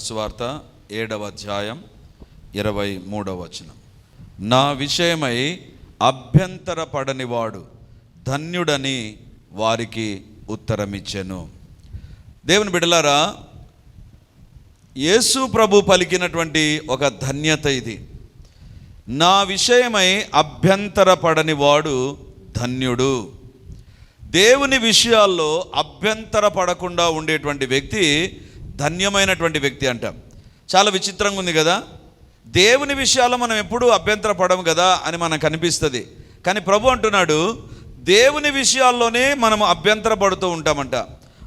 సువార్త ఏడవ అధ్యాయం ఇరవై మూడవ వచనం. నా విషయమై అభ్యంతర పడనివాడు ధన్యుడని వారికి ఉత్తరమిచ్చెను. దేవుని బిడలారా యేసు ప్రభు పలికినటువంటి ఒక ధన్యత ఇది. నా విషయమై అభ్యంతరపడని వాడు ధన్యుడు. దేవుని విషయాల్లో అభ్యంతర పడకుండా ఉండేటువంటి వ్యక్తి ధన్యమైనటువంటి వ్యక్తి అంటాం. చాలా విచిత్రంగా ఉంది కదా? దేవుని విషయాల్లో మనం ఎప్పుడూ అభ్యంతర పడము కదా అని మనకు అనిపిస్తుంది. కానీ ప్రభు అంటున్నాడు దేవుని విషయాల్లోనే మనం అభ్యంతర పడుతూ ఉంటామంట.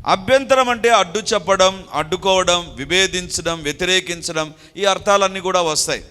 అభ్యంతరం అంటే అడ్డు చెప్పడం అడ్డుకోవడం విభేదించడం వ్యతిరేకించడం ఈ అర్థాలన్నీ కూడా వస్తాయి.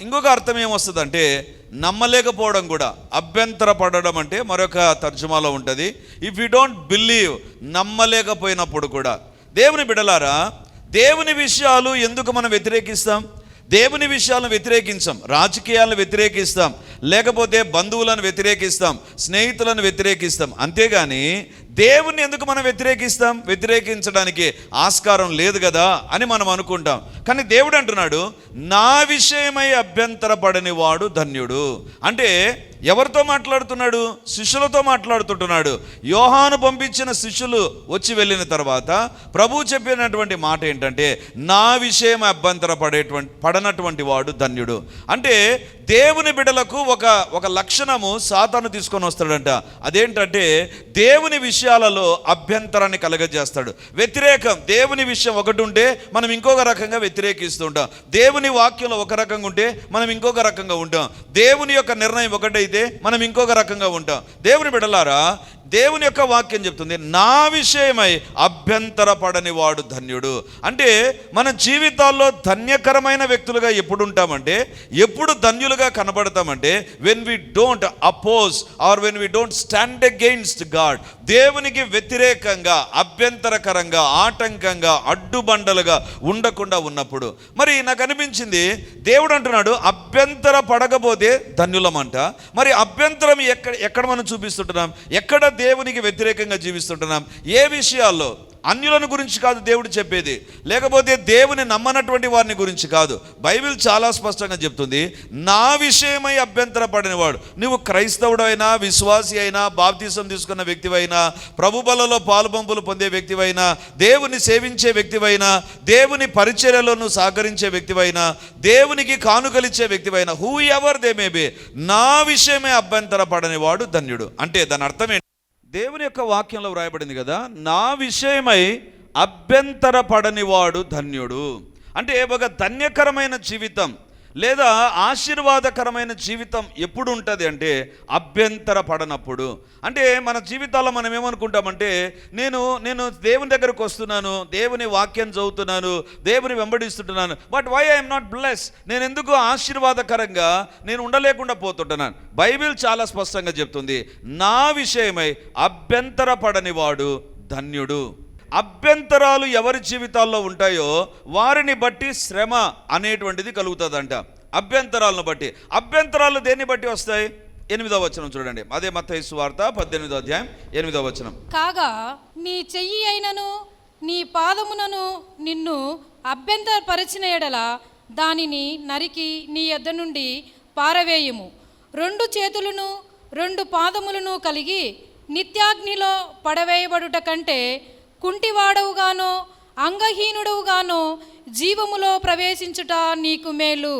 ఇంకొక అర్థం ఏమొస్తుందంటే నమ్మలేకపోవడం కూడా. అభ్యంతర పడడం అంటే మరొక తర్జుమాలో ఉంటుంది. ఇఫ్ యూ డోంట్ బిలీవ్ నమ్మలేకపోయినప్పుడు కూడా. దేవుని బిడలారా దేవుని విషయాలు ఎందుకు మనం వ్యతిరేకిస్తాం? దేవుని విషయాలను వ్యతిరేకించాం రాజకీయాలను వ్యతిరేకిస్తాం లేకపోతే బంధువులను వ్యతిరేకిస్తాం స్నేహితులను వ్యతిరేకిస్తాం. అంతేగాని దేవుని ఎందుకు మనం వ్యతిరేకిస్తాం? వ్యతిరేకించడానికి ఆస్కారం లేదు కదా అని మనం అనుకుంటాం. కానీ దేవుడు అంటున్నాడు నా విషయమై అభ్యంతర పడని వాడు ధన్యుడు. అంటే ఎవరితో మాట్లాడుతున్నాడు? శిష్యులతో మాట్లాడుతుంటున్నాడు. యోహాను పంపించిన శిష్యులు వచ్చి వెళ్ళిన తర్వాత ప్రభు చెప్పినటువంటి మాట ఏంటంటే నా విషయం అభ్యంతర పడేటువంటి పడనటువంటి వాడు ధన్యుడు. అంటే దేవుని బిడలకు ఒక ఒక లక్షణము సాతాను తీసుకొని వస్తాడంట. అదేంటంటే దేవుని విషయం విషయాలలో అభ్యంతరాన్ని కలగజేస్తాడు. వ్యతిరేకం దేవుని విషయం ఒకటి ఉంటే మనం ఇంకొక రకంగా వ్యతిరేకిస్తూ ఉంటాం. దేవుని వాక్యంలో ఒక రకంగా ఉంటే మనం ఇంకొక రకంగా ఉంటాం. దేవుని యొక్క నిర్ణయం ఒకటైతే మనం ఇంకొక రకంగా ఉంటాం. దేవుని బిడలారా దేవుని యొక్క వాక్యం చెప్తుంది నా విషయమై అభ్యంతరపడని వాడు ధన్యుడు. అంటే మన జీవితాల్లో ధన్యకరమైన వ్యక్తులుగా ఎప్పుడు ఉంటామంటే ఎప్పుడు ధన్యులుగా కనబడతామంటే when we don't oppose or when we don't stand against God దేవునికి వ్యతిరేకంగా అభ్యంతరకరంగా ఆటంకంగా అడ్డుబండలుగా ఉండకుండా ఉన్నప్పుడు. మరి నాకు అనిపించింది దేవుడు అంటున్నాడు అభ్యంతర పడకపోతే ధన్యులమంట. మరి అభ్యంతరం ఎక్కడ ఎక్కడ మనం చూపిస్తుంటున్నాం? ఎక్కడ దేవునికి వ్యతిరేకంగా జీవిస్తుంటున్నాం. ఏ విషయాల్లో? అన్యులను గురించి కాదు దేవుడు చెప్పేది. లేకపోతే దేవుని నమ్మనటువంటి వారిని గురించి కాదు. బైబిల్ చాలా స్పష్టంగా చెప్తుంది. నా విషయమై అభ్యంతర పడినవాడు నువ్వు క్రైస్తవుడైనా విశ్వాసి అయినా బాప్తీసం తీసుకున్న వ్యక్తివైనా ప్రభుబలలో పాలుబంపులు పొందే వ్యక్తివైనా దేవుని సేవించే వ్యక్తివైనా దేవుని పరిచర్యలో నువ్వు సహకరించే వ్యక్తివైనా దేవునికి కానుకలిచ్చే వ్యక్తివైనా హూ ఎవర్ దే మే నా విషయమే అభ్యంతర పడనివాడు ధన్యుడు. అంటే దాని అర్థం ఏంటి? దేవుని యొక్క వాక్యంలో వ్రాయబడింది కదా నా విషయమై అభ్యంతరపడనివాడు వాడు ధన్యుడు. అంటే ఒక ధన్యకరమైన జీవితం లేదా ఆశీర్వాదకరమైన జీవితం ఎప్పుడు ఉంటుంది అంటే అభ్యంతర పడనప్పుడు అంటే మన జీవితాల్లో మనం ఏమనుకుంటామంటే నేను నేను దేవుని దగ్గరకు వస్తున్నాను దేవుని వాక్యం చదువుతున్నాను దేవుని వెంబడిస్తుంటున్నాను but why I'm not bless నేను ఎందుకు ఆశీర్వాదకరంగా నేను ఉండలేకుండా పోతుంటున్నాను? బైబిల్ చాలా స్పష్టంగా చెప్తుంది నా విషయమై అభ్యంతర పడని వాడు ధన్యుడు. అభ్యంతరాలు ఎవరి జీవితాల్లో ఉంటాయో వారిని బట్టి శ్రమ అనేటువంటిది కలుగుతుందంట. అభ్యంతరాలను బట్టి. అభ్యంతరాలు దేన్ని బట్టి వస్తాయి? ఎనిమిదవ వచనం చూడండి. అదే మత్తయి వార్త పద్దెనిమిదో అధ్యాయం ఎనిమిదవ వచనం. కాగా నీ చెయ్యి అయినను నీ పాదమునను నిన్ను అభ్యంతరపరిచిన ఎడల దానిని నరికి నీ ఎద్ద నుండి పారవేయుము. రెండు చేతులను రెండు పాదములను కలిగి నిత్యాగ్నిలో పడవేయబడుట కంటే కుంటివాడవుగానో అంగహీనుడవుగానో జీవములో ప్రవేశించుట నీకు మేలు.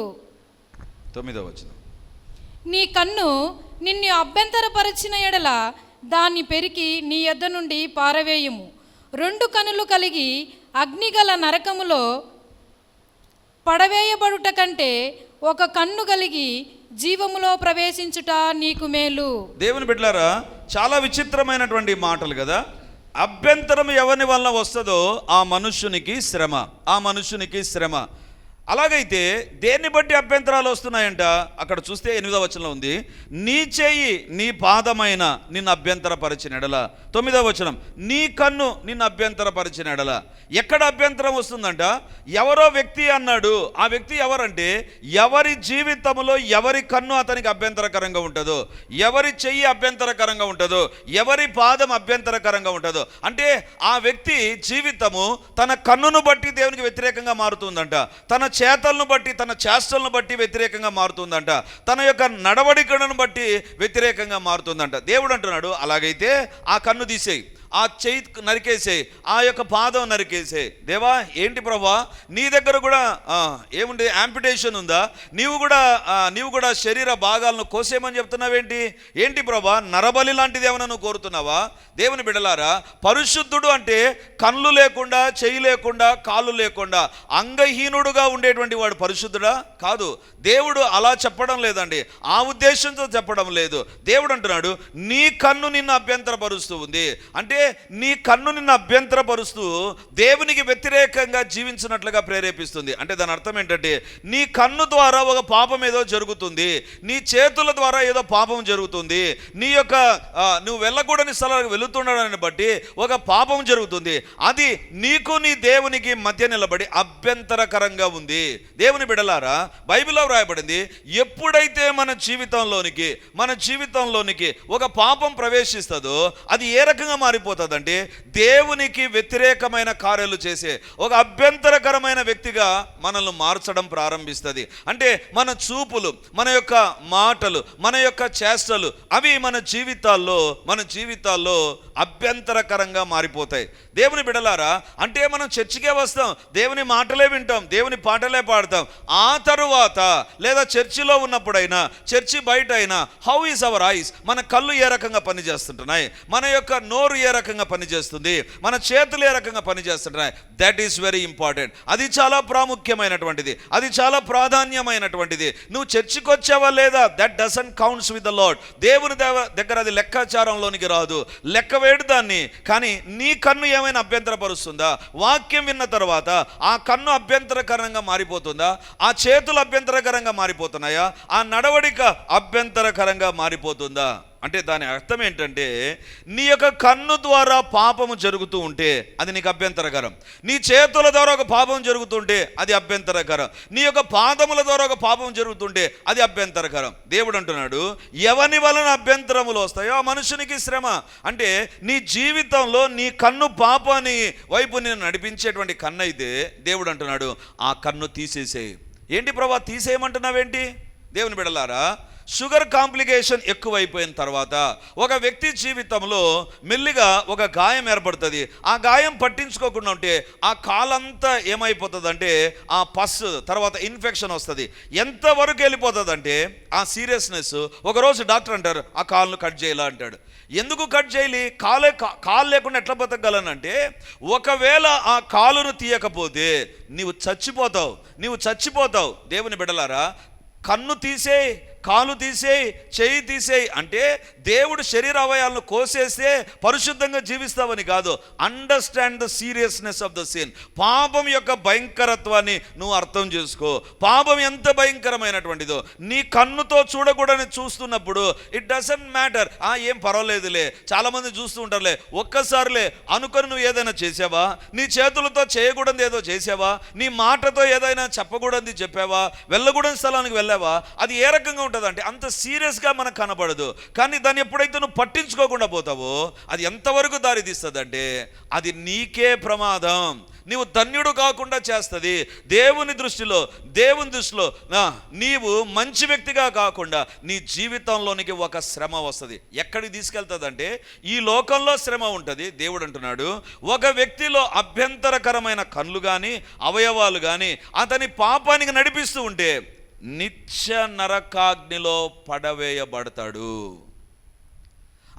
తొమ్మిదవ వచనం. నీ కన్ను నిన్ను అభ్యంతరపరిచిన ఎడల దాన్ని పెరికి నీ యొద్ద నుండి పారవేయుము. రెండు కనులు కలిగి అగ్నిగల నరకములో పడవేయబడుట కంటే ఒక కన్ను కలిగి జీవములో ప్రవేశించుట నీకు మేలు. దేవుని బిడ్డలారా చాలా విచిత్రమైనటువంటి మాటలు కదా అభ్యంతరం ఎవరి వల్ల వస్తుందో ఆ మనుష్యునికి శ్రమ. ఆ మనుష్యునికి శ్రమ. అలాగైతే దేన్ని బట్టి అభ్యంతరాలు వస్తున్నాయంట? అక్కడ చూస్తే ఎనిమిదో వచనంలో ఉంది. నీ చేయి నీ పాదమైన నిన్ను అభ్యంతరపరిచిన ఎడల. తొమ్మిదో వచనం నీ కన్ను నిన్ను అభ్యంతరపరిచిన ఎడల. ఎక్కడ అభ్యంతరం వస్తుందంట? ఎవరో వ్యక్తి అన్నాడు. ఆ వ్యక్తి ఎవరంటే ఎవరి జీవితంలో ఎవరి కన్ను అతనికి అభ్యంతరకరంగా ఉంటుందో ఎవరి చెయ్యి అభ్యంతరకరంగా ఉంటుందో ఎవరి పాదం అభ్యంతరకరంగా ఉంటుందో. అంటే ఆ వ్యక్తి జీవితము తన కన్నును బట్టి దేవునికి వ్యతిరేకంగా మారుతుందంట. తన చేతలను బట్టి తన చేష్టలను బట్టి వ్యతిరేకంగా మారుతుందంట. తన యొక్క నడవడికలను బట్టి వ్యతిరేకంగా మారుతుందంట. దేవుడు అంటున్నాడు అలాగైతే ఆ కన్ను తీసేయి. ఆ చేయి నరికేసే ఆ యొక్క పాదం నరికేసే. దేవా ఏంటి ప్రభా? నీ దగ్గర కూడా ఏముంది? యాంపిటేషన్ ఉందా? నీవు కూడా నీవు కూడా శరీర భాగాలను కోసేయమని చెప్తున్నావేంటి? ఏంటి ప్రభా? నరబలి లాంటిది ఏమైనా నువ్వు కోరుతున్నావా? దేవుని బిడలారా పరిశుద్ధుడు అంటే కళ్ళు లేకుండా చెయ్యి లేకుండా కాళ్ళు లేకుండా అంగహీనుడుగా ఉండేటువంటి వాడు పరిశుద్ధుడా? కాదు. దేవుడు అలా చెప్పడం లేదండి. ఆ ఉద్దేశంతో చెప్పడం లేదు. దేవుడు అంటున్నాడు నీ కన్ను నిన్ను అభ్యంతరపరుస్తూ ఉంది. అంటే నీ కన్ను అభ్యంతరపరుస్తూ దేవునికి వ్యతిరేకంగా జీవించినట్లుగా ప్రేరేపిస్తుంది. అంటే దాని అర్థం ఏంటంటే నీ కన్ను ద్వారా ఒక పాపం ఏదో జరుగుతుంది నీ చేతుల ద్వారా ఏదో పాపం జరుగుతుంది నీ యొక్క నువ్వు వెళ్ళకూడని స్థలాలకు వెళుతుండడాన్ని బట్టి ఒక పాపం జరుగుతుంది. అది నీకు నీ దేవునికి మధ్య నిలబడి అభ్యంతరకరంగా ఉంది. దేవుని బిడలారా బైబిల్లో వ్రాయబడింది ఎప్పుడైతే మన జీవితంలోనికి మన జీవితంలోనికి ఒక పాపం ప్రవేశిస్తుందో అది ఏ రకంగా మారిపోతుందంటే దేవునికి వ్యతిరేకమైన కార్యాలు చేసే ఒక అభ్యంతరకరమైన వ్యక్తిగా మనల్ని మార్చడం ప్రారంభిస్తుంది. అంటే మన చూపులు మన యొక్క మాటలు మన యొక్క చేష్టలు అవి మన జీవితాల్లో మన జీవితాల్లో అభ్యంతరకరంగా మారిపోతాయి. దేవుని బిడలారా అంటే మనం చర్చికే వస్తాం దేవుని మాటలే వింటాం దేవుని పాటలే పాడతాం. ఆ తరువాత లేదా చర్చిలో ఉన్నప్పుడైనా చర్చి బయట అయినా హౌ ఈస్ అవర్ ఐస్ మన కళ్ళు ఏ రకంగా పనిచేస్తుంటున్నాయి? మన యొక్క నోరు ఏ రకంగా రకంగా పనిచేస్తుంది. మన చేతులు ఏ రకంగా పనిచేస్తున్నాయి దట్ ఈస్ వెరీ ఇంపార్టెంట్ అది చాలా ప్రాముఖ్యమైనటువంటిది. అది చాలా ప్రాధాన్యమైనటువంటిది. నువ్వు చర్చికి వచ్చావా లేదా? That doesn't counts with the lord దేవుని దేవ- దగ్గర అది లెక్కాచారంలోనికి రాదు. లెక్క వేడు దాన్ని. కానీ నీ కన్ను ఏమైనా అభ్యంతరపరుస్తుందా? వాక్యం విన్న తర్వాత ఆ కన్ను అభ్యంతరకరంగా మారిపోతుందా? ఆ చేతులు అభ్యంతరకరంగా మారిపోతున్నాయా? ఆ నడవడిక అభ్యంతరకరంగా మారిపోతుందా? అంటే దాని అర్థం ఏంటంటే నీ యొక్క కన్ను ద్వారా పాపము జరుగుతూ ఉంటే అది నీకు అభ్యంతరకరం. నీ చేతుల ద్వారా ఒక పాపం జరుగుతుంటే అది అభ్యంతరకరం. నీ యొక్క పాదముల ద్వారా ఒక పాపం జరుగుతుంటే అది అభ్యంతరకరం. దేవుడు అంటున్నాడు ఎవని వలన అభ్యంతరములు వస్తాయో ఆ మనుషునికి శ్రమ. అంటే నీ జీవితంలో నీ కన్ను పాపాన్ని వైపు నేను నడిపించేటువంటి కన్ను అయితే దేవుడు అంటున్నాడు ఆ కన్ను తీసేసేయి. ఏంటి ప్రభా తీసేయమంటున్నావేంటి? దేవుని బిడలారా షుగర్ కాంప్లికేషన్ ఎక్కువైపోయిన తర్వాత ఒక వ్యక్తి జీవితంలో మెల్లిగా ఒక గాయం ఏర్పడుతుంది. ఆ గాయం పట్టించుకోకుండా ఉంటే ఆ కాలంతా ఏమైపోతుందంటే ఆ పస్ తర్వాత ఇన్ఫెక్షన్ వస్తుంది. ఎంతవరకు వెళ్ళిపోతుందంటే ఆ సీరియస్నెస్ ఒకరోజు డాక్టర్ అంటారు ఆ కాలును కట్ చేయాలా అంటాడు. ఎందుకు కట్ చేయాలి కాలే కాలు లేకుండా ఎట్లా బతకగలనంటే ఒకవేళ ఆ కాలును తీయకపోతే నీవు చచ్చిపోతావు నీవు చచ్చిపోతావు. దేవుని బిడలారా కన్ను తీసేయి కాలు తీసేయి చేయి తీసేయి అంటే దేవుడు శరీర అవయాలను కోసేస్తే పరిశుద్ధంగా జీవిస్తావని కాదు. Understand the seriousness of the sin పాపం యొక్క భయంకరత్వాన్ని నువ్వు అర్థం చేసుకో. పాపం ఎంత భయంకరమైనటువంటిదో. నీ కన్నుతో చూడకూడని చూస్తున్నప్పుడు ఇట్ డజంట్ మ్యాటర్ ఆ ఏం పర్వాలేదులే. చాలామంది చూస్తూ ఉంటారులే. ఒక్కసారిలే అనుకొని నువ్వు ఏదైనా చేసావా? నీ చేతులతో చేయకూడదు ఏదో చేసావా? నీ మాటతో ఏదైనా చెప్పకూడదు చెప్పావా? వెళ్ళకూడని స్థలానికి వెళ్ళావా? అది ఏ రకంగా ఉంటుంది అంటే అంత సీరియస్గా మనకు కనబడదు. కానీ దాన్ని ఎప్పుడైతే నువ్వు పట్టించుకోకుండా పోతావో అది ఎంతవరకు దారి తీస్తుందంటే అది నీకే ప్రమాదం. నీవు ధన్యుడు కాకుండా చేస్తుంది. దేవుని దృష్టిలో దేవుని దృష్టిలో నీవు మంచి వ్యక్తిగా కాకుండా నీ జీవితంలోనికి ఒక శ్రమ వస్తుంది. ఎక్కడికి తీసుకెళ్తుందంటే ఈ లోకంలో శ్రమ ఉంటుంది. దేవుడు అంటున్నాడు ఒక వ్యక్తిలో అభ్యంతరకరమైన కళ్ళు కానీ అవయవాలు కానీ అతని పాపానికి నడిపిస్తూ ఉంటే నిత్య నరకాగ్నిలో పడవేయబడతాడు.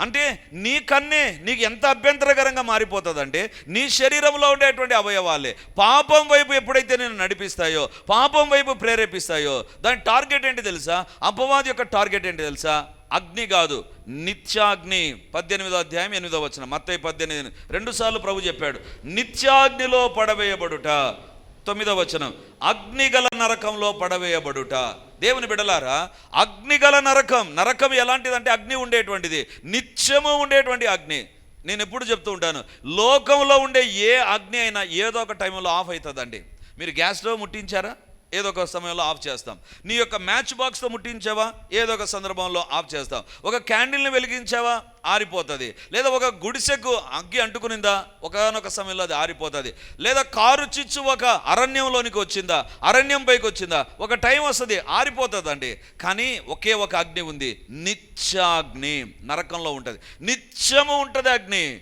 అంటే నీ కన్నే నీకు ఎంత అభ్యంతరకరంగా మారిపోతుందంటే నీ శరీరంలో ఉండేటువంటి అవయవాలే. పాపం వైపు ఎప్పుడైతే నేను నడిపిస్తాయో పాపం వైపు ప్రేరేపిస్తాయో దాని టార్గెట్ ఏంటి తెలుసా? అపవాది యొక్క టార్గెట్ ఏంటి తెలుసా? అగ్ని కాదు నిత్యాగ్ని. పద్దెనిమిదో అధ్యాయం ఎనిమిదో వచ్చిన మత్తయి పద్దెనిమిది రెండుసార్లు ప్రభు చెప్పాడు నిత్యాగ్నిలో పడవేయబడుట. తొమ్మిదవ వచనం. అగ్నిగల నరకంలో పడవేయబడుట. దేవుని బిడలారా అగ్నిగల నరకం నరకం ఎలాంటిదంటే అగ్ని ఉండేటువంటిది. నిత్యము ఉండేటువంటి అగ్ని. నేను ఎప్పుడు చెప్తూ ఉంటాను లోకంలో ఉండే ఏ అగ్ని అయినా ఏదో ఒక టైంలో ఆఫ్ అవుతుందండి. మీరు గ్యాస్ స్టవ్ ముట్టించారా? ఏదో ఒక సమయంలో ఆఫ్ చేస్తాం. నీ యొక్క మ్యాచ్ బాక్స్తో ముట్టించావా? ఏదో ఒక సందర్భంలో ఆఫ్ చేస్తాం. ఒక క్యాండిల్ని వెలిగించావా? ఆరిపోతుంది. లేదా ఒక గుడిసెకు అగ్గి అంటుకునిందా? ఒకనొక సమయంలో అది ఆరిపోతుంది. లేదా కారు చిచ్చు ఒక అరణ్యంలోనికి వచ్చిందా? అరణ్యం పైకి వచ్చిందా? ఒక టైం వస్తుంది ఆరిపోతుందండి. కానీ ఒకే ఒక అగ్ని ఉంది. నిత్యాగ్ని. నరకంలో ఉంటుంది. నిత్యము ఉంటుంది అగ్ని.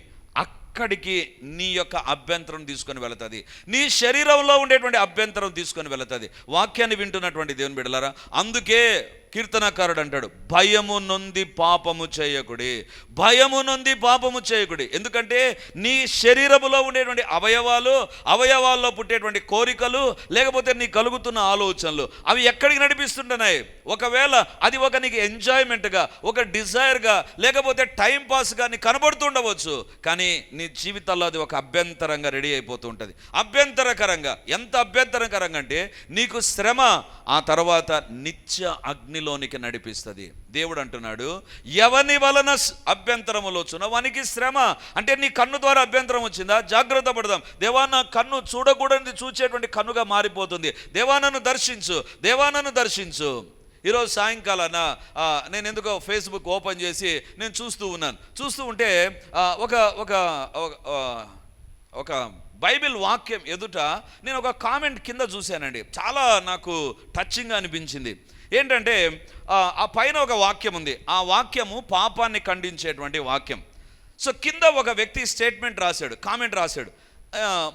అక్కడికి నీ యొక్క అభ్యంతరం తీసుకొని వెళుతుంది. నీ శరీరంలో ఉండేటువంటి అభ్యంతరం తీసుకొని వెళుతుంది. వాక్యాన్ని వింటున్నటువంటి దేవుని బిడలారా అందుకే కీర్తనకారుడు అంటాడు భయము నొంది పాపము చేయకుడి భయము నొంది పాపము చేయకుడి. ఎందుకంటే నీ శరీరములో ఉండేటువంటి అవయవాలు అవయవాల్లో పుట్టేటువంటి కోరికలు లేకపోతే నీ కలుగుతున్న ఆలోచనలు అవి ఎక్కడికి నడిపిస్తుంటున్నాయి? ఒకవేళ అది ఒక నీకు ఎంజాయ్మెంట్గా ఒక డిజైర్గా లేకపోతే టైం పాస్గా నీకు కనబడుతుండవచ్చు కానీ నీ జీవితాల్లో అది ఒక అభ్యంతరంగా రెడీ అయిపోతూ ఉంటుంది. అభ్యంతరకరంగా ఎంత అభ్యంతరకరంగా అంటే నీకు శ్రమ ఆ తర్వాత నిత్య అగ్ని అగ్నిలోనికి నడిపిస్తుంది. దేవుడు అంటున్నాడు ఎవని వలన అభ్యంతరములు వచ్చున వానికి శ్రమ. అంటే నీ కన్ను ద్వారా అభ్యంతరం వచ్చిందా? జాగ్రత్త పడదాం. దేవా నా కన్ను చూడకూడనిది చూచేటువంటి కన్నుగా మారిపోతుంది. దేవానను దర్శించు. దేవానను దర్శించు. ఈరోజు సాయంకాలాన నేను ఎందుకో ఫేస్బుక్ ఓపెన్ చేసి నేను చూస్తూ ఉన్నాను. చూస్తూ ఉంటే ఒక ఒక ఒక, బైబిల్ వాక్యం ఎదుట నేను ఒక కామెంట్ కింద చూశానండి. చాలా నాకు టచ్చింగ్గా అనిపించింది. ఏంటంటే ఆ, పైన ఒక వాక్యం ఉంది. ఆ వాక్యము పాపాన్ని ఖండించేటువంటి వాక్యం. సో కింద ఒక వ్యక్తి స్టేట్మెంట్ రాశాడు కామెంట్ రాశాడు.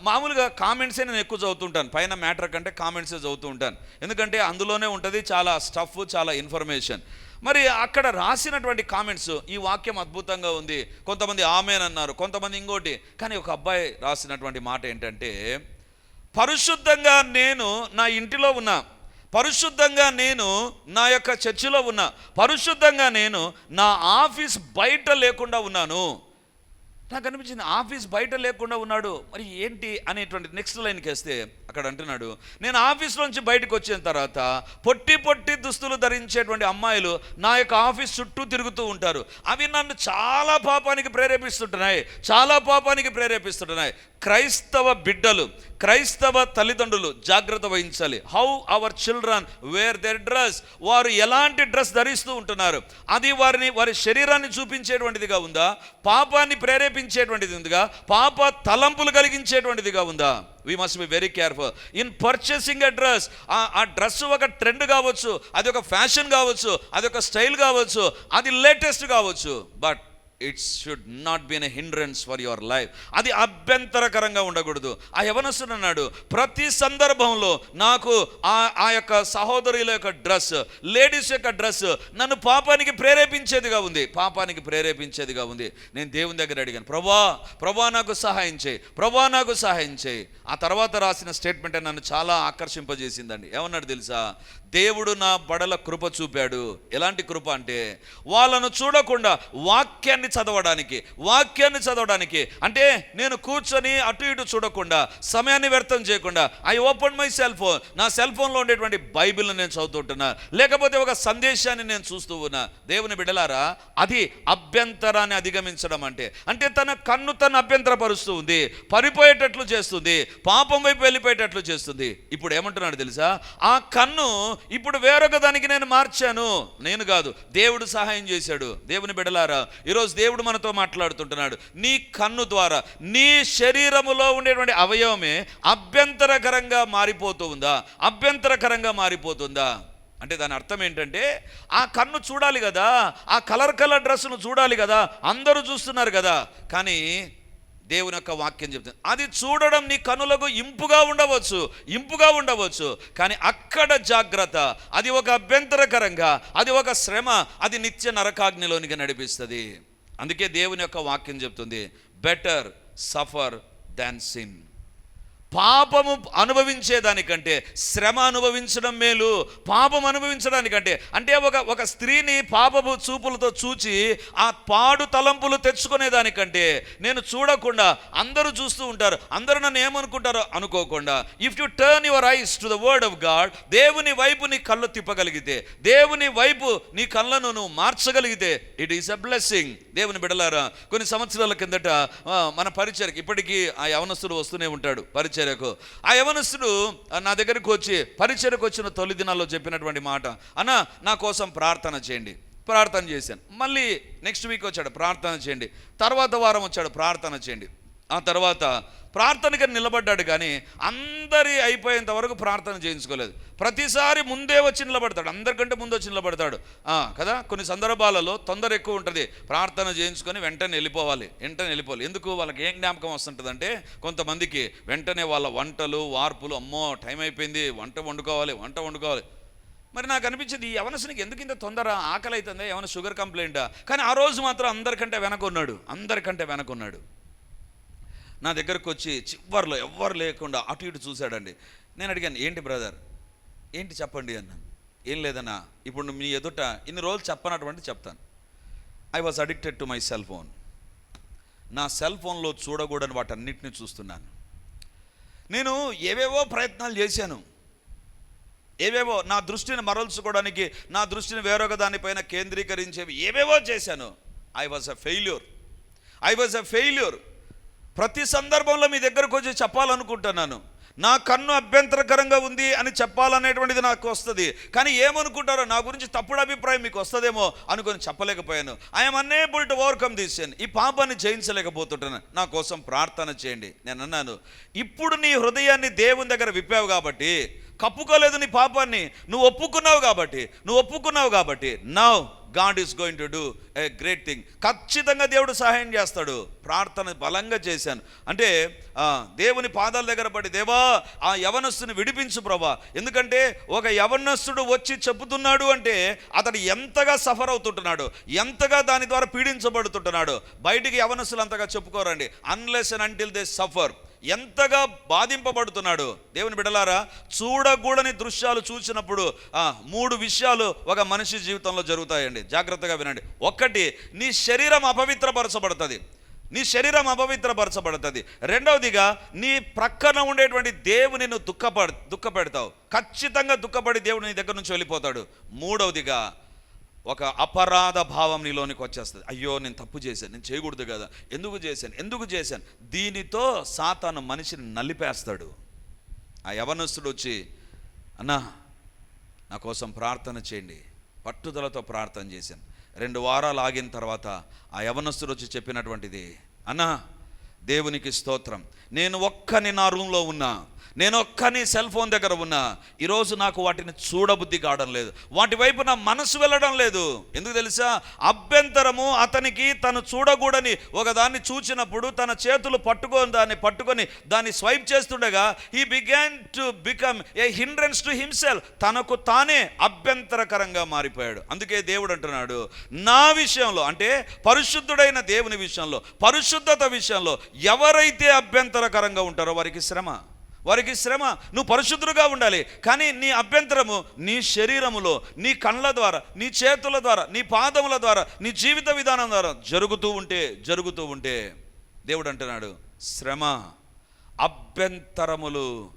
మామూలుగా కామెంట్సే నేను ఎక్కువ చదువుతుంటాను. పైన మ్యాటర్ కంటే కామెంట్సే చదువుతూ ఉంటాను ఎందుకంటే అందులోనే ఉంటుంది చాలా స్టఫ్ చాలా ఇన్ఫర్మేషన్ మరి అక్కడ రాసినటువంటి కామెంట్స్ ఈ వాక్యం అద్భుతంగా ఉంది. కొంతమంది ఆమెన్ అన్నారు కొంతమంది ఇంకోటి. కానీ ఒక అబ్బాయి రాసినటువంటి మాట ఏంటంటే పరిశుద్ధంగా నేను నా ఇంటిలో ఉన్నా పరిశుద్ధంగా నేను నా యొక్క చర్చిలో ఉన్నా పరిశుద్ధంగా నేను నా ఆఫీస్ బయట లేకుండా ఉన్నాను. నాకు అనిపించింది ఆఫీస్ బయట లేకుండా ఉన్నాడు. మరి ఏంటి అనేటువంటి నెక్స్ట్ లైన్కి వేస్తే అక్కడ అంటున్నాడు నేను ఆఫీస్లోంచి బయటకు వచ్చిన తర్వాత పొట్టి పొట్టి దుస్తులు ధరించేటువంటి అమ్మాయిలు నా యొక్క ఆఫీస్ చుట్టూ తిరుగుతూ ఉంటారు. అవి నన్ను చాలా పాపానికి ప్రేరేపిస్తుంటున్నాయి చాలా పాపానికి ప్రేరేపిస్తుంటున్నాయి. క్రైస్తవ బిడ్డలు క్రైస్తవ తల్లిదండ్రులు జాగ్రత్త వహించాలి. How our children wear their dress వారు ఎలాంటి డ్రెస్ ధరిస్తూ ఉంటున్నారు. అది వారిని వారి శరీరాన్ని చూపించేటువంటిదిగా ఉందా? పాపాన్ని ప్రేరేపించేటువంటిది ఉందిగా? పాప తలంపులు కలిగించేటువంటిదిగా ఉందా? We must be very careful in purchasing a dress ఆ డ్రెస్ ఒక ట్రెండ్ కావచ్చు అది ఒక ఫ్యాషన్ కావచ్చు అది ఒక స్టైల్ కావచ్చు అది లేటెస్ట్ కావచ్చు. But it's should not be an hindrance for your life అది అభ్యంతరకరంగా ఉండకూడదు. ఆ యవనసుడు అన్నాడు ప్రతి సందర్భంలో నాకు ఆ ఆ యొక్క సహోదరుల యొక్క డ్రెస్ లేడీస్ యొక్క డ్రెస్ నన్ను పాపానికి ప్రేరేపించేదిగా ఉంది. పాపానికి ప్రేరేపించేదిగా ఉంది. నేను దేవుని దగ్గర అడిగాను ప్రభా ప్రభా నాకు సహాయం చేయి. ప్రభా నాకు సహాయం చేయి. ఆ తర్వాత రాసిన స్టేట్మెంట్ నన్ను చాలా ఆకర్షింపజేసిందండి. ఏమన్నాడు తెలుసా? దేవుడు నా బడల కృప చూపాడు. ఎలాంటి కృప అంటే వాళ్ళను చూడకుండా వాక్యాన్ని చదవడానికి వాక్యాన్ని చదవడానికి. అంటే నేను కూర్చొని అటు ఇటు చూడకుండా సమయాన్ని వ్యర్థం చేయకుండా I open my cell phone నా సెల్ ఫోన్లో ఉండేటువంటి బైబిల్ని నేను చదువుతుంటున్నా లేకపోతే ఒక సందేశాన్ని నేను చూస్తూ ఉన్నా. దేవుని బిడలారా అది అభ్యంతరాన్ని అధిగమించడం అంటే అంటే తన కన్ను తను అభ్యంతరపరుస్తూ ఉంది. పరిపోయేటట్లు చేస్తుంది. పాపం వైపు వెళ్ళిపోయేటట్లు చేస్తుంది. ఇప్పుడు ఏమంటున్నాడు తెలుసా? ఆ కన్ను ఇప్పుడు వేరొక దానికి నేను మార్చాను. నేను కాదు దేవుడు సహాయం చేశాడు. దేవుని బిడలారా ఈరోజు దేవుడు మనతో మాట్లాడుతుంటున్నాడు. నీ కన్ను ద్వారా నీ శరీరములో ఉండేటువంటి అవయవమే అభ్యంతరకరంగా మారిపోతూ ఉందా? అభ్యంతరకరంగా మారిపోతుందా? అంటే దాని అర్థం ఏంటంటే ఆ కన్ను చూడాలి కదా ఆ కలర్ కలర్ డ్రెస్సును చూడాలి కదా అందరూ చూస్తున్నారు కదా. కానీ దేవుని యొక్క వాక్యం చెప్తుంది. అది చూడడం నీ కనులకు ఇంపుగా ఉండవచ్చు ఇంపుగా ఉండవచ్చు. కానీ అక్కడ జాగ్రత్త అది ఒక అభ్యంతరకరంగా అది ఒక శ్రమ అది నిత్య నరకాగ్నిలోనికి నడిపిస్తుంది. అందుకే దేవుని యొక్క వాక్యం చెప్తుంది బెటర్ సఫర్ దాన్ సిన్ పాపము అనుభవించేదానికంటే శ్రమ అనుభవించడం మేలు. పాపం అనుభవించడానికంటే అంటే ఒక ఒక స్త్రీని పాపపు చూపులతో చూచి ఆ పాడు తలంపులు తెచ్చుకునేదానికంటే నేను చూడకుండా అందరూ చూస్తూ ఉంటారు అందరూ నన్ను ఏమనుకుంటారో అనుకోకుండా if you turn your eyes to the word of God దేవుని వైపు నీ కళ్ళు తిప్పగలిగితే దేవుని వైపు నీ కళ్ళను నువ్వు మార్చగలిగితే ఇట్ ఈస్ అ బ్లెస్సింగ్ దేవుని బిడలారా కొన్ని సంవత్సరాల కిందట మన పరిచయకి ఇప్పటికీ ఆ యవనస్తుడు వస్తూనే ఉంటాడు పరిచయం పరిచర్యకు. ఆ యవనస్తుడు నా దగ్గరకు వచ్చి పరిచర్యకు వచ్చిన తొలి దినాల్లో చెప్పినటువంటి మాట అన్న నా కోసం ప్రార్థన చేయండి. ప్రార్థన చేశాను. మళ్ళీ నెక్స్ట్ వీక్ వచ్చాడు ప్రార్థన చేయండి. తర్వాత వారం వచ్చాడు ప్రార్థన చేయండి. ఆ తర్వాత ప్రార్థనకి నిలబడ్డాడు కానీ అందరి అయిపోయేంత వరకు ప్రార్థన చేయించుకోలేదు. ప్రతిసారి ముందే వచ్చి నిలబడతాడు. అందరికంటే ముందు వచ్చి నిలబడతాడు. కదా? కొన్ని సందర్భాలలో తొందర ఎక్కువ ఉంటుంది. ప్రార్థన చేయించుకొని వెంటనే వెళ్ళిపోవాలి. వెంటనే వెళ్ళిపోవాలి. ఎందుకు? వాళ్ళకి ఏం జ్ఞాపకం వస్తుంటుందంటే కొంతమందికి వెంటనే వాళ్ళ వంటలు వార్పులు అమ్మో టైం అయిపోయింది. వంట వండుకోవాలి వంట వండుకోవాలి. మరి నాకు అనిపించింది ఈ యవనసునికి ఎందుకు ఇంత తొందర ఆకలి అవుతుందా ఏమైనా షుగర్ కంప్లైంటా? కానీ ఆ రోజు మాత్రం అందరికంటే వెనకున్నాడు. అందరికంటే వెనకున్నాడు. నా దగ్గరకు వచ్చి చివరిలో ఎవ్వరు లేకుండా అటు ఇటు చూశాడండి. నేను అడిగాను ఏంటి బ్రదర్? ఏంటి చెప్పండి? అన్నాను. ఏం లేదన్నా ఇప్పుడు మీ ఎదుట ఇన్ని రోజులు చెప్పనటువంటి చెప్తాను. I was addicted to my cell phone నా సెల్ ఫోన్లో చూడకూడని వాటన్నిటిని చూస్తున్నాను. నేను ఏవేవో ప్రయత్నాలు చేశాను. ఏవేవో నా దృష్టిని మరల్చుకోవడానికి నా దృష్టిని వేరొక దానిపైన కేంద్రీకరించేవి ఏవేవో చేశాను. I was a failure I was a failure ప్రతి సందర్భంలో మీ దగ్గరకు వచ్చి చెప్పాలనుకుంటున్నాను. నా కన్ను అభ్యంతరకరంగా ఉంది అని చెప్పాలనేటువంటిది నాకు వస్తుంది. కానీ ఏమనుకుంటారో నా గురించి తప్పుడు అభిప్రాయం మీకు వస్తుందేమో అనుకొని చెప్పలేకపోయాను. I'm unable to overcome this ఈ పాపాన్ని జయించలేకపోతుంటాను నా కోసం ప్రార్థన చేయండి. నేను అన్నాను ఇప్పుడు నీ హృదయాన్ని దేవుని దగ్గర విప్పావు కాబట్టి కప్పుకోలేదు నీ పాపాన్ని. నువ్వు ఒప్పుకున్నావు కాబట్టి నువ్వు ఒప్పుకున్నావు కాబట్టి now God is going to do a great thing ఖచ్చితంగా దేవుడు సహాయం చేస్తాడు. ప్రార్థన బలంగా చేశాను. అంటే దేవుని పాదాల దగ్గర పడి దేవా ఆ యవనస్తుని విడిపించు ప్రభా. ఎందుకంటే ఒక యవనస్తుడు వచ్చి చెబుతున్నాడు అంటే అతడు ఎంతగా సఫర్ అవుతుంటున్నాడు ఎంతగా దాని ద్వారా పీడించబడుతుంటున్నాడు. బయటికి యవనస్తులు అంతగా చెప్పుకోరండి. Unless and until they suffer ఎంతగా బాధింపబడుతున్నాడు. దేవుని బిడలారా చూడకూడని దృశ్యాలు చూసినప్పుడు మూడు విషయాలు ఒక మనిషి జీవితంలో జరుగుతాయండి. జాగ్రత్తగా వినండి. ఒక్కటి నీ శరీరం అపవిత్రపరచబడుతుంది. నీ శరీరం అపవిత్రపరచబడుతుంది. రెండవదిగా నీ ప్రక్కన ఉండేటువంటి దేవుని నువ్వు దుఃఖపడ దుఃఖపెడతావు. ఖచ్చితంగా దుఃఖపడి దేవుడు నీ దగ్గర నుంచి వెళ్ళిపోతాడు. మూడవదిగా ఒక అపరాధ భావం నీలోనికి వచ్చేస్తుంది. అయ్యో నేను తప్పు చేశాను నేను చేయకూడదు కదా ఎందుకు చేశాను ఎందుకు చేశాను? దీనితో సాతాను మనిషిని నలిపేస్తాడు. ఆ యవనస్తుడు వచ్చి అన్నా నా కోసం ప్రార్థన చేయండి. పట్టుదలతో ప్రార్థన చేశాను. రెండు వారాలు ఆగిన తర్వాత ఆ యవనస్తుడు వచ్చి చెప్పినటువంటిది అన్నా దేవునికి స్తోత్రం. నేను ఒక్కని నా రూమ్లో ఉన్నా నేను ఒక్కని సెల్ ఫోన్ దగ్గర ఉన్నా ఈరోజు నాకు వాటిని చూడబుద్ధి కావడం లేదు. వాటి వైపు నా మనసు వెళ్ళడం లేదు. ఎందుకు తెలుసా? అభ్యంతరము అతనికి తను చూడకూడని ఒకదాన్ని చూచినప్పుడు తన చేతులు పట్టుకొని దాన్ని పట్టుకొని దాన్ని స్వైప్ చేస్తుండగా ఈ began to become a hindrance to himself తనకు తానే అభ్యంతరకరంగా మారిపోయాడు. అందుకే దేవుడు అంటున్నాడు నా విషయంలో అంటే పరిశుద్ధుడైన దేవుని విషయంలో పరిశుద్ధత విషయంలో ఎవరైతే అభ్యంతరకరంగా ఉంటారో వారికి శ్రమ. వారికి శ్రమ నువ్వు పరిశుద్ధుడుగా ఉండాలి. కానీ నీ అభ్యంతరము నీ శరీరములో నీ కళ్ళ ద్వారా నీ చేతుల ద్వారా నీ పాదముల ద్వారా నీ జీవిత విధానం ద్వారా జరుగుతూ ఉంటే జరుగుతూ ఉంటే దేవుడు అంటున్నాడు శ్రమ అభ్యంతరములు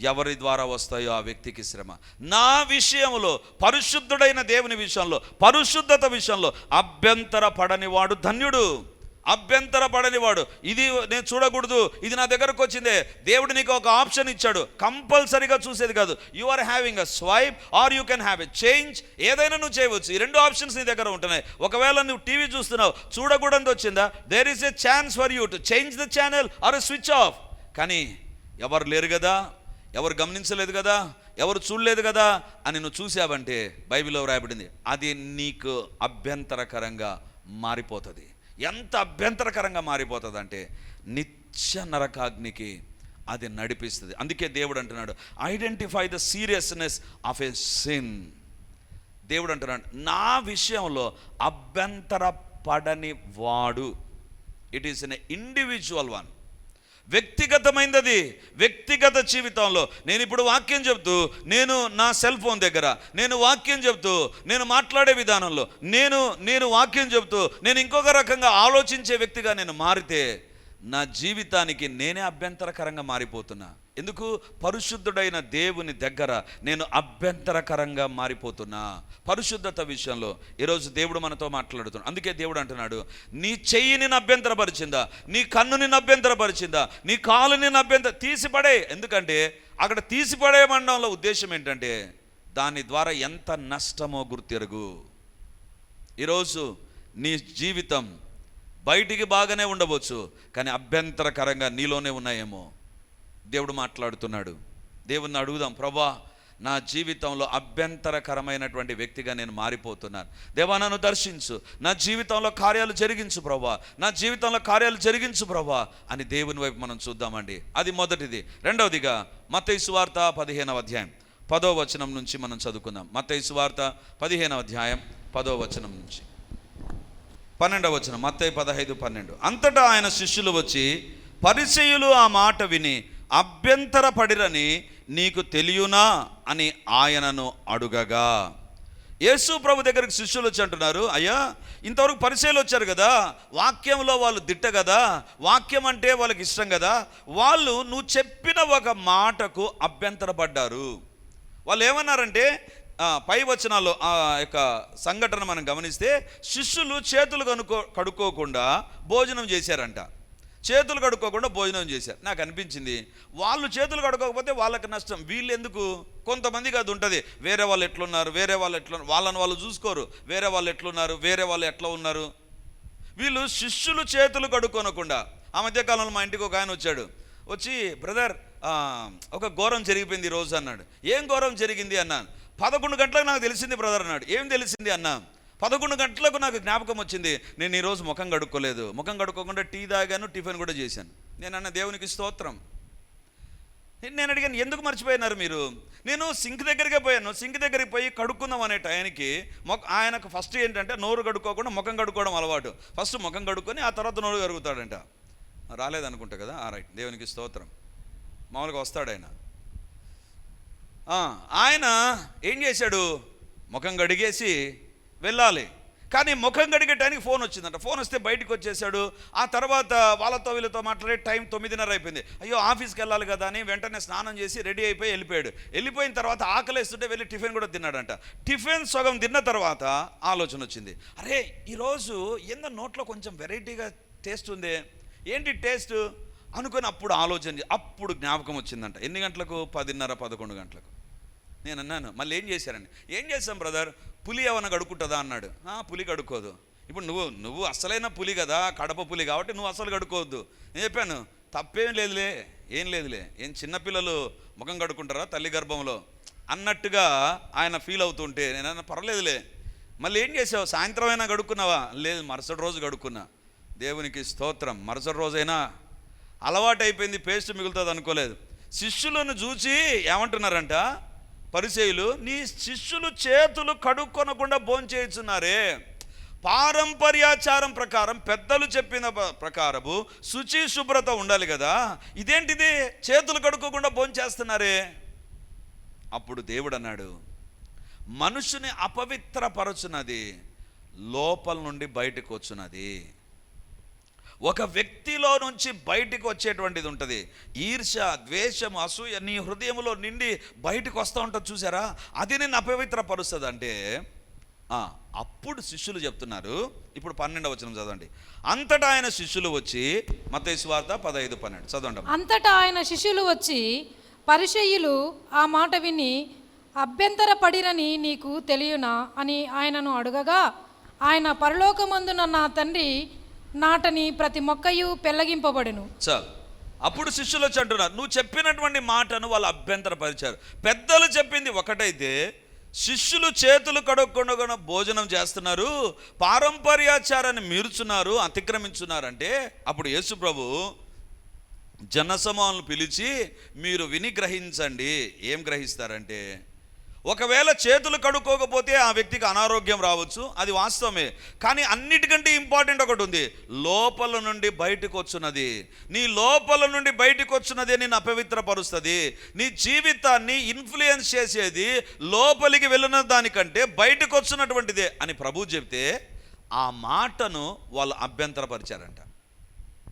ఎవరి ద్వారా వస్తాయో ఆ వ్యక్తికి శ్రమ. నా విషయంలో పరిశుద్ధుడైన దేవుని విషయంలో పరిశుద్ధత విషయంలో అభ్యంతర పడనివాడు ధన్యుడు. అభ్యంతర పడనివాడు ఇది నేను చూడకూడదు. ఇది నా దగ్గరకు వచ్చిందే. దేవుడు నీకు ఒక ఆప్షన్ ఇచ్చాడు. కంపల్సరీగా చూసేది కాదు. You are having a swipe or you can have a change ఏదైనా నువ్వు చేయవచ్చు. ఈ రెండు ఆప్షన్స్ నీ దగ్గర ఉంటున్నాయి. ఒకవేళ నువ్వు టీవీ చూస్తున్నావు చూడకూడదు వచ్చిందా? There is a chance for you to change the channel or switch off కానీ ఎవరు లేరు కదా? ఎవరు గమనించలేదు కదా? ఎవరు చూడలేదు కదా? అని నువ్వు చూసావంటే బైబిల్లో వ్రాయబడింది. అది నీకు అభ్యంతరకరంగా మారిపోతుంది. ఎంత అభ్యంతరకరంగా మారిపోతుందంటే నిత్య నరకాగ్నికి అది నడిపిస్తుంది. అందుకే దేవుడు అంటున్నాడు identify the seriousness of a sin దేవుడు అంటున్నాడు నా విషయంలో అభ్యంతర పడని వాడు it is an individual one వ్యక్తిగతమైనది వ్యక్తిగత జీవితంలో నేను ఇప్పుడు వాక్యం చెబుతూ నేను నా సెల్ ఫోన్ దగ్గర నేను వాక్యం చెబుతూ నేను మాట్లాడే విధానంలో నేను నేను వాక్యం చెబుతూ నేను ఇంకొక రకంగా ఆలోచించే వ్యక్తిగా నేను మారితే నా జీవితానికి నేనే అభ్యంతరకరంగా మారిపోతున్నా. ఎందుకు? పరిశుద్ధుడైన దేవుని దగ్గర నేను అభ్యంతరకరంగా మారిపోతున్నా. పరిశుద్ధత విషయంలో ఈరోజు దేవుడు మనతో మాట్లాడుతున్నాడు. అందుకే దేవుడు అంటున్నాడు నీ చెయ్యి నేను అభ్యంతరపరిచిందా? నీ కన్ను నేను అభ్యంతరపరిచిందా? నీ కాలు నేను అభ్యంతర తీసిపడే. ఎందుకంటే అక్కడ తీసిపడేయమండంలో ఉద్దేశం ఏంటంటే దాని ద్వారా ఎంత నష్టమో గుర్తెరుగు. ఈరోజు నీ జీవితం బయటికి బాగానే ఉండవచ్చు కానీ అభ్యంతరకరంగా నీలోనే ఉన్నాయేమో. దేవుడు మాట్లాడుతున్నాడు. దేవుణ్ణి అడుగుదాం ప్రభా నా జీవితంలో అభ్యంతరకరమైనటువంటి వ్యక్తిగా నేను మారిపోతున్నాను. దేవా నన్ను దర్శించు. నా జీవితంలో కార్యాలు జరిగించు ప్రభా. నా జీవితంలో కార్యాలు జరిగించు ప్రభా. అని దేవుని వైపు మనం చూద్దామండి. అది మొదటిది. రెండవదిగా మత్తయి వార్త పదిహేనవ అధ్యాయం. పదో వచనం నుంచి మనం చదువుకుందాం. మత్తయి వార్త పదిహేనవ అధ్యాయం పదో వచనం నుంచి. పన్నెండవ వచ్చిన మత్తయి పదహైదు పన్నెండు. అంతటా ఆయన శిష్యులు వచ్చి పరిచయులు ఆ మాట విని అభ్యంతరపడిరని నీకు తెలియనా అని ఆయనను అడుగగా. యేసు ప్రభు దగ్గరికి శిష్యులు వచ్చి అంటున్నారు అయ్యా ఇంతవరకు పరిచయాలు వచ్చారు కదా వాక్యంలో వాళ్ళు దిట్ట కదా వాక్యం అంటే వాళ్ళకి ఇష్టం కదా వాళ్ళు నువ్వు చెప్పిన ఒక మాటకు అభ్యంతరపడ్డారు. వాళ్ళు ఏమన్నారంటే పై వచనాల్లో ఆ యొక్క సంఘటన మనం గమనిస్తే శిష్యులు చేతులు కనుక్కో కడుక్కోకుండా భోజనం చేశారంట. చేతులు కడుక్కోకుండా భోజనం చేశారు. నాకు అనిపించింది. వాళ్ళు చేతులు కడుక్కోకపోతే వాళ్ళకి నష్టం. వీళ్ళు ఎందుకు కొంతమందికి అది ఉంటుంది. వేరే వాళ్ళు ఎట్లున్నారు? వేరే వాళ్ళు ఎట్లా వాళ్ళని వాళ్ళు చూసుకోరు. వేరే వాళ్ళు ఎట్లున్నారు? వేరే వాళ్ళు ఎట్లా ఉన్నారు? వీళ్ళు శిష్యులు చేతులు కడుక్కోనకుండా. ఆ మధ్యకాలంలో మా ఇంటికి ఒక ఆయన వచ్చాడు. వచ్చి బ్రదర్ ఒక ఘోరం జరిగిపోయింది ఈ రోజు అన్నాడు. ఏం ఘోరం జరిగింది? అన్నాను. పదకొండు గంటలకు నాకు తెలిసింది బ్రదర్ అన్నాడు. ఏం తెలిసింది అన్న? పదకొండు గంటలకు నాకు జ్ఞాపకం వచ్చింది. నేను ఈరోజు ముఖం కడుక్కోలేదు. ముఖం కడుక్కోకుండా టీ తాగాను టిఫిన్ కూడా చేశాను. నేను అన్న దేవునికి స్తోత్రం. నేను అడిగాను ఎందుకు మర్చిపోయినారు మీరు? నేను సింక్ దగ్గరికే పోయాను. సింక్ దగ్గరికి పోయి కడుక్కుందాం అనే టైంకి మొ ఆయనకు ఫస్ట్ ఏంటంటే నోరు కడుక్కోకుండా ముఖం కడుక్కోవడం అలవాటు. ఫస్ట్ ముఖం కడుక్కొని ఆ తర్వాత నోరు కడుగుతాడంట. రాలేదనుకుంటా కదా? ఆ రైట్ దేవునికి స్తోత్రం. మామూలుగా వస్తాడు ఆయన. ఆయన ఏం చేశాడు? ముఖం గడిగేసి వెళ్ళాలి. కానీ ముఖం గడిగేటానికి టైంకి ఫోన్ వచ్చిందంట. ఫోన్ వస్తే బయటకు వచ్చేసాడు ఆ తర్వాత వాళ్ళతో వీళ్ళతో మాట్లాడే టైం తొమ్మిదిన్నర అయిపోయింది. అయ్యో ఆఫీస్కి వెళ్ళాలి కదా అని వెంటనే స్నానం చేసి రెడీ అయిపోయి వెళ్ళిపోయాడు. వెళ్ళిపోయిన తర్వాత ఆకలేస్తుంటే వెళ్ళి టిఫిన్ కూడా తిన్నాడంట. టిఫిన్ సగం తిన్న తర్వాత ఆలోచన వచ్చింది. అరే ఈరోజు ఏందో నోట్లో కొంచెం వెరైటీగా టేస్ట్ ఉంది. ఏంటి టేస్ట్? అనుకుని అప్పుడు ఆలోచన అప్పుడు జ్ఞాపకం వచ్చిందంట. ఎన్ని గంటలకు? పదిన్నర పదకొండు గంటలకు. నేను అన్నాను మళ్ళీ ఏం చేశారండి? ఏం చేశాం బ్రదర్? పులి ఏమన్నా కడుక్కుంటుందా అన్నాడు. "ఆ, పులి గడుక్కోదు ఇప్పుడు నువ్వు నువ్వు అసలైన పులి కదా కడప పులి కాబట్టి నువ్వు అసలు కడుక్కోవద్దు. నేను చెప్పాను తప్పేం లేదులే ఏం లేదులే. ఏం చిన్నపిల్లలు ముఖం కడుక్కుంటారా తల్లి గర్భంలో? అన్నట్టుగా ఆయన ఫీల్ అవుతుంటే నేను పర్వాలేదులే. పర్లేదులే మళ్ళీ ఏం చేసావు? సాయంత్రం అయినా గడుక్కున్నావా లేదు మరుసటి రోజు గడుక్కున్నా దేవునికి స్తోత్రం. మరుసటి రోజైనా అలవాటు అయిపోయింది పేస్ట్ మిగులుతుంది అనుకోలేదు. శిష్యులను చూచి ఏమంటున్నారంట? పరిచయులు నీ శిష్యులు చేతులు కడుక్కొనకుండా భోంచేయుచున్నారే పారంపర్యాచారం ప్రకారం పెద్దలు చెప్పిన ప్రకారము శుచి శుభ్రత ఉండాలి కదా. ఇదేంటిది? చేతులు కడుక్కోకుండా భోంచేస్తున్నారే అప్పుడు దేవుడు అన్నాడు మనుషుని అపవిత్రపరచున్నది లోపల నుండి బయటకు వచ్చున్నది ఒక వ్యక్తిలో నుంచి బయటికి వచ్చేటువంటిది ఉంటుంది. ఈర్ష ద్వేషం అసూయ నీ హృదయంలో నిండి బయటకు వస్తూ ఉంటుంది చూసారా? అది నేను అపవిత్రపరుస్తుంది అంటే అప్పుడు శిష్యులు చెప్తున్నారు. ఇప్పుడు పన్నెండవ వచనం చదవండి. అంతటా ఆయన శిష్యులు వచ్చి మత వార్త పదహైదు పన్నెండు. చదవండి అంతటా ఆయన శిష్యులు వచ్చి పరిచయులు ఆ మాట విని అభ్యంతరపడిరని నీకు తెలియనా అని ఆయనను అడగగా ఆయన పరలోకమందున నా తండ్రి నాటని ప్రతి మొక్కయు పెళ్ళగింపబడును. చాలు. అప్పుడు శిష్యులు వచ్చి అంటున్నారు నువ్వు చెప్పినటువంటి మాటను వాళ్ళు అభ్యంతరపరిచారు. పెద్దలు చెప్పింది ఒకటైతే శిష్యులు చేతులు కడుక్కుండా భోజనం చేస్తున్నారు పారంపర్యాచారాన్ని మీరుచున్నారు అతిక్రమించున్నారంటే అప్పుడు యేసు ప్రభు జనసమాలను పిలిచి మీరు విని గ్రహించండి. ఏం గ్రహిస్తారంటే ఒకవేళ చేతులు కడుక్కోకపోతే ఆ వ్యక్తికి అనారోగ్యం రావచ్చు అది వాస్తవమే. కానీ అన్నిటికంటే ఇంపార్టెంట్ ఒకటి ఉంది లోపల నుండి బయటకు వచ్చున్నది నీ లోపల నుండి బయటకు వచ్చినదే నేను అపవిత్రపరుస్తుంది. నీ జీవితాన్ని ఇన్ఫ్లుయెన్స్ చేసేది లోపలికి వెళ్ళిన దానికంటే బయటకు వచ్చినటువంటిదే అని ప్రభు చెప్తే ఆ మాటను వాళ్ళు అభ్యంతరపరిచారంట.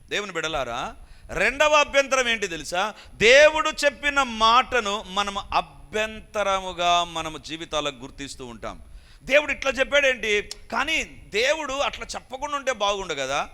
దేవుని బిడలారా రెండవ అభ్యంతరం ఏంటి తెలుసా? దేవుడు చెప్పిన మాటను మనం అభ్యంతరముగా మనము జీవితాలకు గుర్తిస్తూ ఉంటాం. దేవుడు ఇట్లా చెప్పాడేంటి? కానీ దేవుడు అట్లా చెప్పకుండా ఉంటే బాగుండు కదా?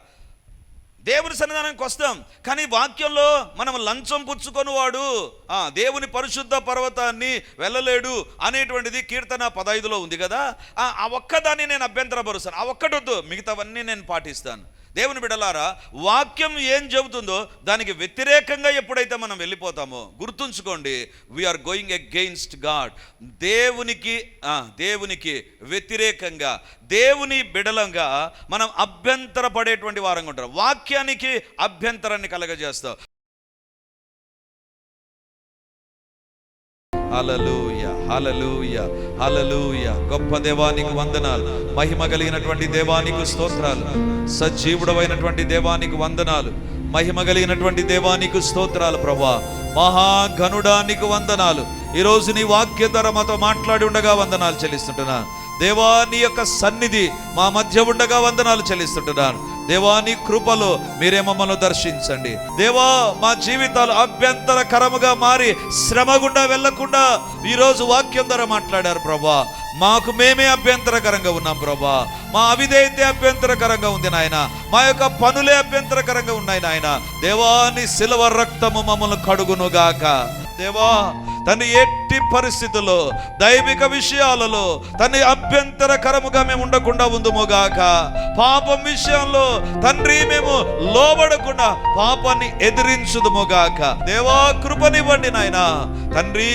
దేవుని సన్నిధానానికి వస్తాం. కానీ వాక్యంలో మనం లంచం పుచ్చుకొని వాడు దేవుని పరిశుద్ధ పర్వతాన్ని వెళ్ళలేడు అనేటువంటిది కీర్తన పదైదులో ఉంది కదా? ఆ ఆ ఒక్కదాన్ని నేను అభ్యంతరపరుస్తాను. ఆ ఒక్కటొద్దు మిగతావన్నీ నేను పాటిస్తాను. దేవుని బిడలారా వాక్యం ఏం చెబుతుందో దానికి వ్యతిరేకంగా ఎప్పుడైతే మనం వెళ్ళిపోతామో గుర్తుంచుకోండి వీఆర్ గోయింగ్ అగెయిన్స్ట్ గాడ్ దేవునికి దేవునికి వ్యతిరేకంగా దేవుని బిడలంగా మనం అభ్యంతర పడేటువంటి వారంగా ఉంటారు. వాక్యానికి అభ్యంతరాన్ని కలగజేస్తాం. హలలుయ హలలుయ హలలుయ గొప్ప దేవానికి వందనాలు. మహిమ కలిగినటువంటి దేవానికి స్తోత్రాలు. సజీవుడమైనటువంటి దేవానికి వందనాలు. మహిమ కలిగినటువంటి దేవానికి స్తోత్రాలు ప్రభా. మహాఘనుడానికి వందనాలు. ఈరోజు నీ వాక్య మాతో మాట్లాడి ఉండగా వందనాలు చెల్లిస్తుంటున్నాను దేవా నీ యొక్క సన్నిధి మా మధ్య ఉండగా వందనాలు చెల్లిస్తుంటున్నాను. దేవా నీ కృపలో మీరే మమ్మల్ని దర్శించండి. దేవా మా జీవితాలు అభ్యంతరకరముగా మారి శ్రమ గుండా వెళ్ళకుండా ఈరోజు వాక్యం ద్వారా మాట్లాడారు ప్రభా. మాకు మేమే అభ్యంతరకరంగా ఉన్నాం ప్రభా. మా అవిధేయతే అభ్యంతరకరంగా ఉంది నాయన. మా యొక్క పనులే అభ్యంతరకరంగా ఉన్నాయి నాయన. దేవా నీ రక్తము మమ్మల్ని కడుగునుగాక. దేవా తను ఎట్టి పరిస్థితుల్లో దైవిక విషయాలలో తన అభ్యంతరకరముగా మేము ఉండకుండా ఉందుముగాక పాపం విషయంలో తండ్రి మేము లోబడకుండా పాపాన్ని ఎదిరించుదుముగాక దేవా కృపనివ్వండి నాయన. తండ్రి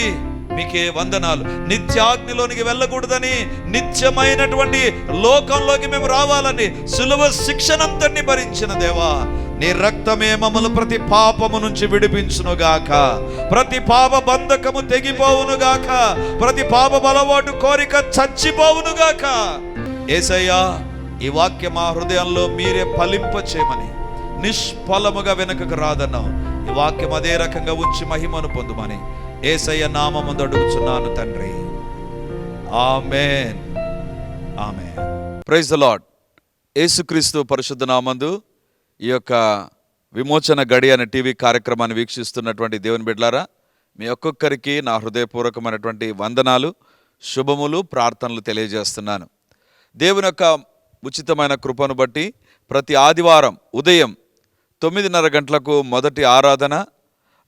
మీకే వందనాలు. నిత్యాగ్నిలోనికి వెళ్ళకూడదని నిత్యమైనటువంటి లోకంలోకి మేము రావాలని సులభ శిక్షణంతని భరించిన దేవా. నీ రక్తమే మమ్మల్ని ప్రతి పాపము నుంచి విడిపించునుగాక. ప్రతి పాప బంధకము తెగిపోవునుగాక. ప్రతి పాప బలవాటు కోరిక చచ్చిపోవునుగాక. ఏసయ్యా ఈ వాక్యం మా హృదయంలో మీరే ఫలింప చేయమని నిష్ఫలముగా వెనుకకు రాదన్నావు. ఈ వాక్యం అదే రకంగా ఉంచి మహిమను పొందుమని ఏసయ్య నామముందు అడుగుచున్నాను తండ్రి. ఆమెన్. ఆమె ప్రైజ్ ద లాడ్ యేసుక్రీస్తు పరిశుద్ధ నామందు ఈ యొక్క విమోచన గడి అనే టీవీ కార్యక్రమాన్ని వీక్షిస్తున్నటువంటి దేవుని బిడ్లారా మీ ఒక్కొక్కరికి నా హృదయపూర్వకమైనటువంటి వందనాలు శుభములు ప్రార్థనలు తెలియజేస్తున్నాను. దేవుని యొక్క ఉచితమైన కృపను బట్టి ప్రతి ఆదివారం ఉదయం తొమ్మిదిన్నర గంటలకు మొదటి ఆరాధన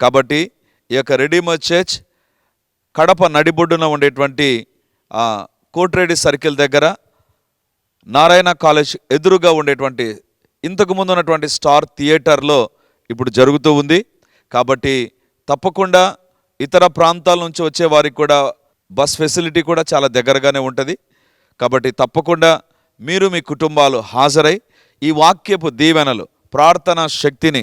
కాబట్టి ఈ యొక్క రెడీమర్ చర్చ్ కడప నడిబొడ్డున ఉండేటువంటి కోట్రేడి సర్కిల్ దగ్గర నారాయణ కాలేజ్ ఎదురుగా ఉండేటువంటి ఇంతకు ముందు ఉన్నటువంటి స్టార్ థియేటర్లో ఇప్పుడు జరుగుతూ ఉంది. కాబట్టి తప్పకుండా ఇతర ప్రాంతాల నుంచి వచ్చే వారికి కూడా బస్ ఫెసిలిటీ కూడా చాలా దగ్గరగానే ఉంటుంది. కాబట్టి తప్పకుండా మీరు మీ కుటుంబాలు హాజరై ఈ వాక్యపు దీవెనలు ప్రార్థనా శక్తిని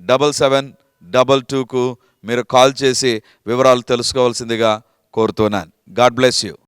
double seven double టూకు మీరు కాల్ చేసి వివరాలు తెలుసుకోవాల్సిందిగా కోరుతున్నాను. God bless you